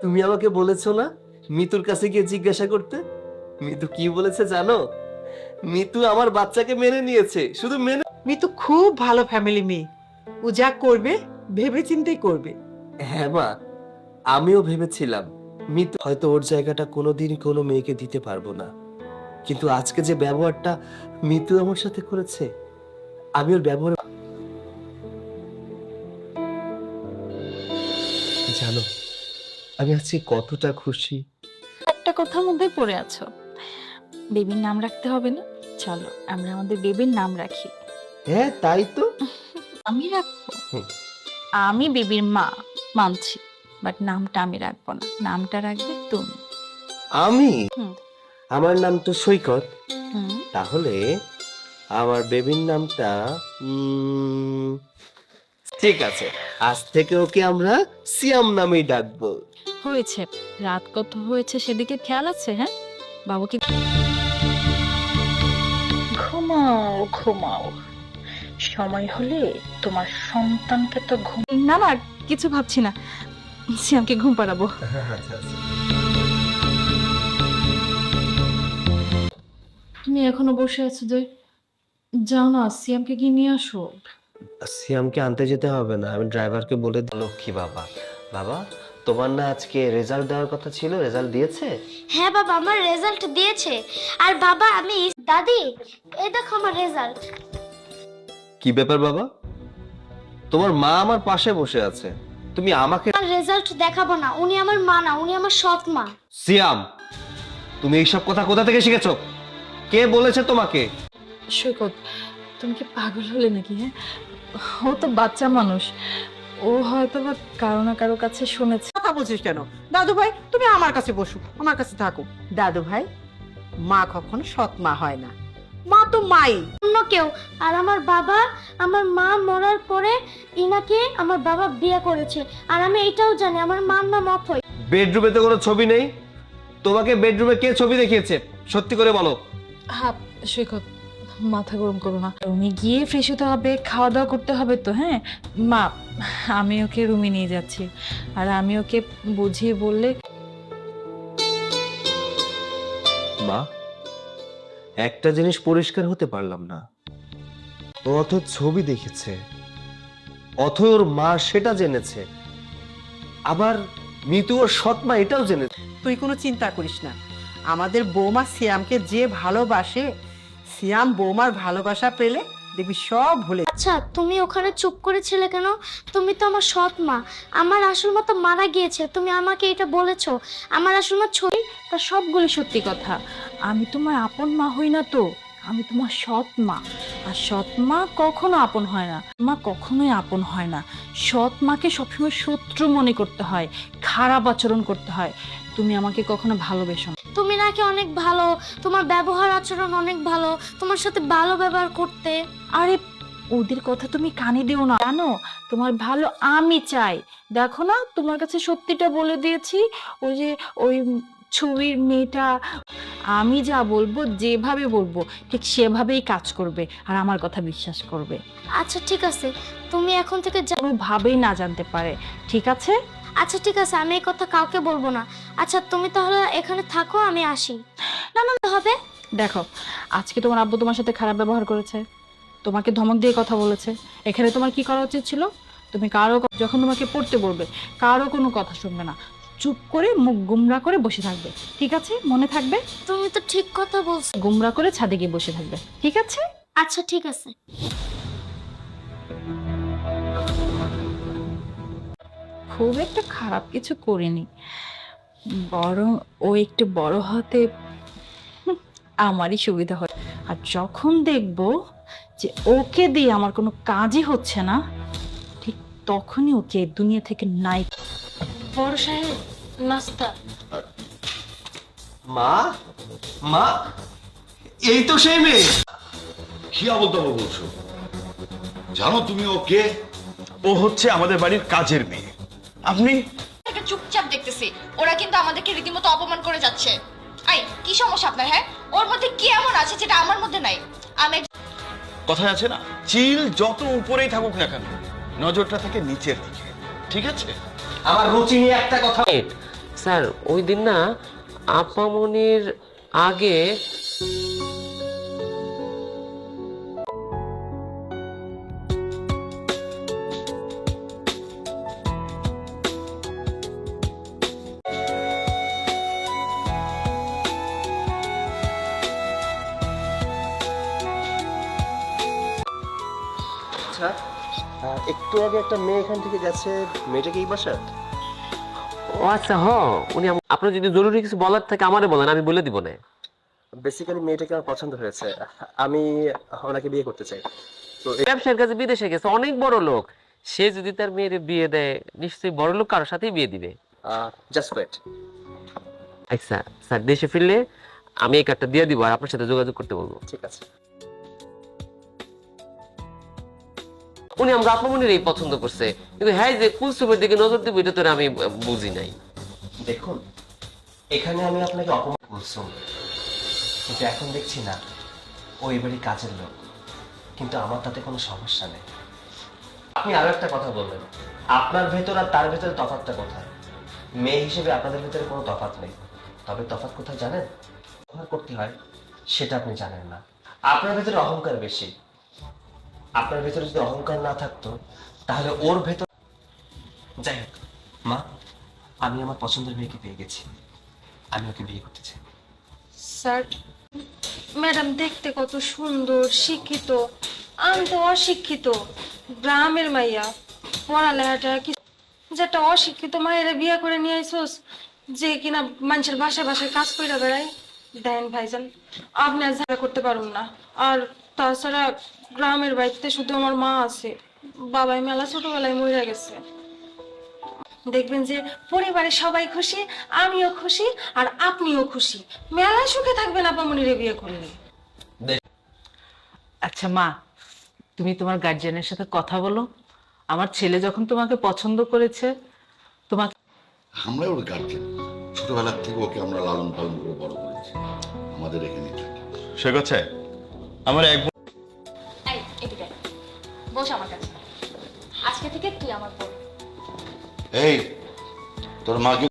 তুমি আমাকে বলেছ না মিতুর কাছে গিয়ে জিজ্ঞাসা করতে? মিতু কি বলেছে জানো? মিতু আমার বাচ্চাকে মেনে নিয়েছে শুধু মেনে মিতু খুব ভালো ফ্যামিলি মেয়ে। ও যা করবে ভেবে চিন্তেই করবে। হ্যাঁ মা আমিও ভেবেছিলাম মিতু হয়তো ওর জায়গাটা কোনোদিন কোনো মেয়েকে দিতে পারব না। কিন্তু আজকে যে ব্যবহারটা মিতু আমার সাথে করেছে আমি ওর ব্যবহার জানো আমি আজকে কতটা খুশি। একটা কথার মধ্যে পড়ে আছো। বেবির নাম রাখতে হবে না। চলো আমরা আমাদের বেবির নাম রাখি। হ্যাঁ তাই তো। আমি রাখব। আমি বেবির মা মানছি। বাট নামটা আমি রাখব না। নামটা রাখবে তুমি। আমি? হুম। আমার নাম তো সৈকত। হুম। তাহলে আমার বেবির নামটা উম, ঠিক আছে। আজ থেকে ওকে আমরা সিয়াম নামেই ডাকবো। হয়েছে। রাত কত হয়েছে সেদিকে খেয়াল আছে হ্যাঁ? বাবুকে ঘুমাও ঘুমাও। সময় হলে তোমার সন্তানকে তো ঘুম না না কিছু ভাবছি না। সিয়ামকে ঘুম পাড়াবো। তুমি এখনও বসে আছো যে। যাও না সিয়ামকে গিয়ে নিয়ে আসো। সিয়ামকে আনতে যেতে হবে না আমি ড্রাইভারকে বলে লক্ষ্মী বাবা। বাবা তোমার না আজকে রেজাল্ট দেওয়ার কথা ছিল রেজাল্ট দিয়েছে? হ্যাঁ বাবা আমার রেজাল্ট দিয়েছে। আর বাবা আমি দাদি এই দেখো আমার রেজাল্ট কি ব্যাপার বাবা? তোমার মা আমার পাশে বসে আছে। তুমি আমাকে আর রেজাল্ট দেখাবো না। উনি আমার মা না উনি আমার সৎ মা। সিয়াম তুমি এইসব কথা কোথা থেকে শিখেছো? কে বলেছে তোমাকে? সৈকত তুমি কি পাগল হলে নাকি হ্যাঁ? ও তো বাচ্চা মানুষ। ও হয়তো বা কারও না কারও কাছে শুনেছে। বলছিস কেন? দাদু ভাই তুমি আমার কাছে বসো আমার কাছে থাকো। দাদু ভাই মা কখনো সৎ মা হয় না। মা তো মাই। অন্য কেউ। আর আমার বাবা আমার মা মরার পরে ইনাকে আমার বাবা বিয়ে করেছে। আর আমি এটাও জানি আমার মার নাম অথই বেডরুমে তো কোনো ছবি নেই। তোমাকে বেডরুমে কে ছবি দেখিয়েছে? সত্যি করে বলো। হ্যাঁ সৈকত মাথা গরম করো না। রুমে গিয়ে ফ্রেশ হতে হবে খাওয়া দাওয়া করতে হবে তো হ্যাঁ? মা আমি ওকে রুমে নিয়ে যাচ্ছি। আর আমি ওকে বুঝিয়ে বললে মা একটা জিনিস পরিষ্কার হতে পারলাম না। ও অথ ছবি দেখেছে অথ ওর মা সেটা জেনেছে। আবার মিতু ওর সৎ মা এটাও জেনেছে। তুই কোনো চিন্তা করিস না। আমাদের বৌমা সিয়ামকে যে ভালোবাসে সিয়াম বৌমার ভালোবাসা পেলে দেখবি সব ভুলে আচ্ছা তুমি ওখানে চুপ করেছিলে কেন? তুমি তো আমার সৎ মা। আমার আসল মা তো মারা গিয়েছে। তুমি আমাকে এটা বলেছ। আমার আসল মা ছবি তা সবগুলি সত্যি কথা। আমি তোমার আপন মা হই না তো। আমি তোমার সৎ মা। আর সৎ মা কখনো আপন হয় না। মা কখনোই আপন হয় না। সৎ মাকে সবসময় শত্রু মনে করতে হয় খারাপ আচরণ করতে হয়। তুমি আমাকে কখনো ভালোবেসো না। তুমি নাকি অনেক ভালো। তোমার ব্যবহার আচরণ অনেক ভালো। তোমার সাথে ভালো ব্যবহার করতে। আরে ওদের কথা তুমি কানে দিও না। জানো তোমার ভালো আমি চাই। দেখো না তোমার কাছে সত্যিটা বলে দিয়েছি। ওই যে ওই ছবির মেয়েটা আমি যা বলব যেভাবে বলব ঠিক সেভাবেই কাজ করবে আর আমার কথা বিশ্বাস করবে। আচ্ছা ঠিক আছে। তুমি এখন থেকে কোনোভাবেই না জানতে পারে ঠিক আছে? আচ্ছা ঠিক আছে আমি এই কথা কাউকে বলব না। আচ্ছা তুমি তাহলে এখানে থাকো আমি আসি। না, না, হবে? দেখো আজকে তোমার আব্বু তোমার সাথে খারাপ ব্যবহার করেছে। তোমাকে ধমক দিয়ে কথা বলেছে। এখানে তোমার কি করা উচিত ছিল? তুমি কারও যখন তোমাকে পড়তে বলবে কারও কোনো কথা শুনবে না। চুপ করে মুখ গুমরা করে বসে থাকবে ঠিক আছে? মনে থাকবে? তুমি তো ঠিক কথা বলছো। গুমরা করে ছাদে গিয়ে বসে থাকবে ঠিক আছে? আচ্ছা ঠিক আছে। খুব একটা খারাপ কিছু করিনি। বরং ও একটু বড় হতে আমারই সুবিধা হয়। আর যখন দেখব যে ওকে দিয়ে আমার কোনো কাজই হচ্ছে না ঠিক তখনই ওকে দুনিয়া থেকে নাই বড় সাহেব নাস্তা। মা? মা? এই তো সেই মেয়ে। কি আবল বলছো? জানো তুমি ও কে? ও হচ্ছে আমাদের বাড়ির কাজের মেয়ে। আপনি? থেকে চুপচাপ দেখতেছি। ওরা কিন্তু আমাদেরকে রীতিমতো অপমান করে যাচ্ছে। আই কি সমস্যা আপনার হ্যাঁ? ওর মধ্যে কি এমন আছে যেটা আমার মধ্যে নাই? আমি কথায় আছে না চিল যত উপরেই থাকুক না কেন নজরটা থাকে নিচের দিকে। ঠিক আছে? আমার রুচি নিয়ে একটা কথা স্যার ওই দিন না আপামনির আগে আচ্ছা একটু আগে একটা মেয়ে এখান থেকে গেছে। মেয়েটা কি এই বাসার ও আচ্ছা হ উনি আপনার যদি জরুরি কিছু বলার থাকে আমারে বলেন আমি বলে দিব না। বেসিক্যালি মেয়েটাকে আমার পছন্দ হয়েছে। আমি ওনাকে বিয়ে করতে চাই। তো ব্যবসার কাছে বিদেশে গেছে অনেক বড় লোক। সে যদি তার মেয়ের বিয়ে দেয় নিশ্চয়ই বড় লোক কারোর সাথেই বিয়ে দিবে। জাস্ট ওয়েট আচ্ছা স্যার দেশে ফিরলে আমি এই কার্ডটা দিয়ে দিব আর আপনার সাথে যোগাযোগ করতে বলব। ঠিক আছে। উনি আমরা আপামনির এই পছন্দ করছে। কিন্তু হ্যাঁ যে কুলসুমের দিকে নজর দিব, এটা তো আমি বুঝি নাই। দেখুন, এখানে আমি আপনাকে অপমান করছি। কিন্তু এখন দেখছি না ওই বাড়ি কাজের লোক। কিন্তু আমার তাতে কোনো সমস্যা নেই। আপনি আরও একটা কথা বললেন। আপনার ভেতর আর তার ভেতরে তফাৎটা কোথায়? মেয়ে হিসেবে আপনাদের ভেতরে কোনো তফাৎ নেই। তবে তফাৎ কোথায় জানেন? করতে হয়, সেটা আপনি জানেন না। আপনার ভেতরে অহংকার বেশি। আপনার ভেতরে যদি অহংকার না থাকতো, তাহলে ওর ভেতর যাই হোক, মা, আমি আমার পছন্দের মেয়েকে পেয়ে গেছি আমি ওকে বিয়ে করতে চাই। স্যার, ম্যাডাম দেখতে কত সুন্দর, শিক্ষিত। আমি তো অশিক্ষিত। গ্রামের মাইয়া, পড়ালেখাটা কি যেটা অশিক্ষিত মায়েরা বিয়ে করে নিয়ে আইসোস, যে কিনা মানুষের বাসায় বাসায় কাজ করে বেড়ায়। দেন ভাইজান, আপনি আর করতে পারুন না। আর তাছাড়া গ্রামের বাড়িতে শুধু আমার মা আছে। বাবাই মেলা ছোটবেলায় মরে গেছে। দেখবেন যে পরিবারের সবাই খুশি আমিও খুশি আর আপনিও খুশি। মেলা সুখে থাকবেন আপামনিরে বিয়ে করলে। আচ্ছা মা তুমি তোমার গার্জিয়ানের সাথে কথা বলো। আমার ছেলে যখন তোমাকে পছন্দ করেছে তোমাকে আমরা ওর গার্জেন ছোটবেলার থেকে ওকে আমরা লালন পালন করে বড় করেছি। আমাদের এখানে সে কথা। আমার এক এই এদিকে আয়। বস আমার কাছে আজকে থেকে তুই আমার এই তোর মাকে